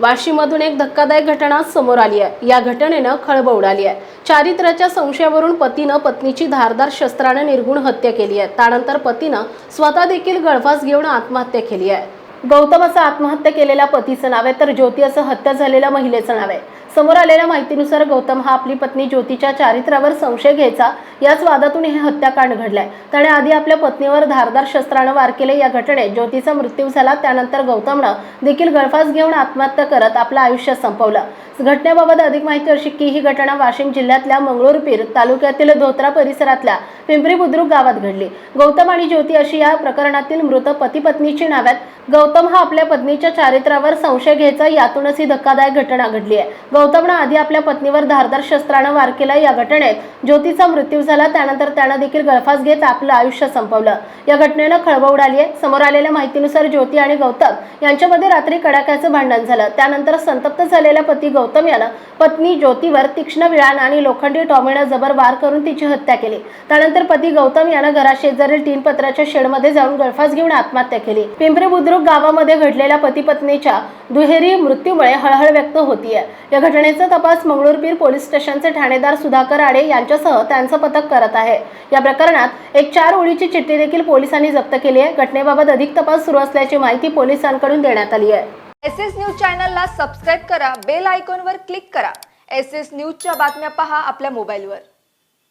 वाशीमधून एक धक्कादायक घटना समोर आली आहे. या घटनेनं खळबळ उडाली आहे. चारित्र्याच्या संशयावरून पतीनं पत्नीची धारदार शस्त्रानं निर्गुण हत्या केली आहे. त्यानंतर पतीनं स्वतः देखील गळफास घेऊन आत्महत्या केली आहे. गौतम असं आत्महत्या केलेल्या पतीचं नाव आहे तर ज्योती असं हत्या झालेल्या महिलेचं नाव आहे. समोर आलेल्या माहितीनुसार गौतम हा आपली पत्नी ज्योतीच्या चारित्र्यावर संशय घ्यायचा याच वादातून हे हत्याकांड घडलंय. त्याने आधी आपल्या पत्नीवर धारदार शस्त्रानं वार केले. या घटनेत ज्योतीचा मृत्यू झाला. त्यानंतर गौतमनं देखील गळफास घेऊन आत्महत्या करत आपलं आयुष्य संपवलं. घटनेबाबत अधिक माहिती अशी की ही घटना वाशिम जिल्ह्यातल्या मंगळूरपीर तालुक्यातील धोत्रा परिसरातल्या पिंपरी बुद्रुक गावात घडली. गौतम आणि ज्योती अशी या प्रकरणातील मृत पती पत्नीची नाव आहेत गौतम हा आपल्या पत्नीच्या चारित्र्यावर संशय घ्यायचा. यातूनच ही धक्कादायक घटना घडली आहे. गौतमनं आधी आपल्या पत्नीवर धारदार शस्त्रानं वार केला. या घटनेत ज्योतीचा मृत्यू झाला. त्यानंतर त्यानं देखील गळफास घेत आपलं आयुष्य संपवलं. या घटनेनं खळबळ उडाली आहे. समोर आलेल्या माहितीनुसार ज्योती आणि गौतम यांच्यामध्ये रात्री कडाक्याचं भांडण झालं. त्यानंतर संतप्त झालेल्या पती गौतम यानं पत्नी ज्योतीवर तीक्ष्ण विळान आणि लोखंडी टॉमीनं जबर वार करून तिची हत्या केली. त्यानंतर पती गौतम यानं घराशेजारील तीन पत्राच्या शेडमध्ये जाऊन गळफास घेऊन आत्महत्या केली. पिंपरी बुद्रुक गावामध्ये घडलेल्या पती पत्नीच्या दुहेरी मृत्यूमुळे हळहळ व्यक्त होतीये. या घटनेचा तपास मंगळूरपीर पोलीस स्टेशनचे ठाणेदार सुधाकर आडे यांच्यासह त्यांचं पथक करत आहे. या प्रकरणात एक चार ओळीची चिठ्ठी देखील पोलिसांनी जप्त केली आहे. घटनेबाबत अधिक तपास सुरू असल्याची माहिती पोलिसांकडून देण्यात आली आहे. एस एस न्यूज चॅनलला सबस्क्राईब करा बेल आयकॉनवर क्लिक करा. एस एस न्यूजच्या बातम्या पहा आपल्या मोबाईलवर.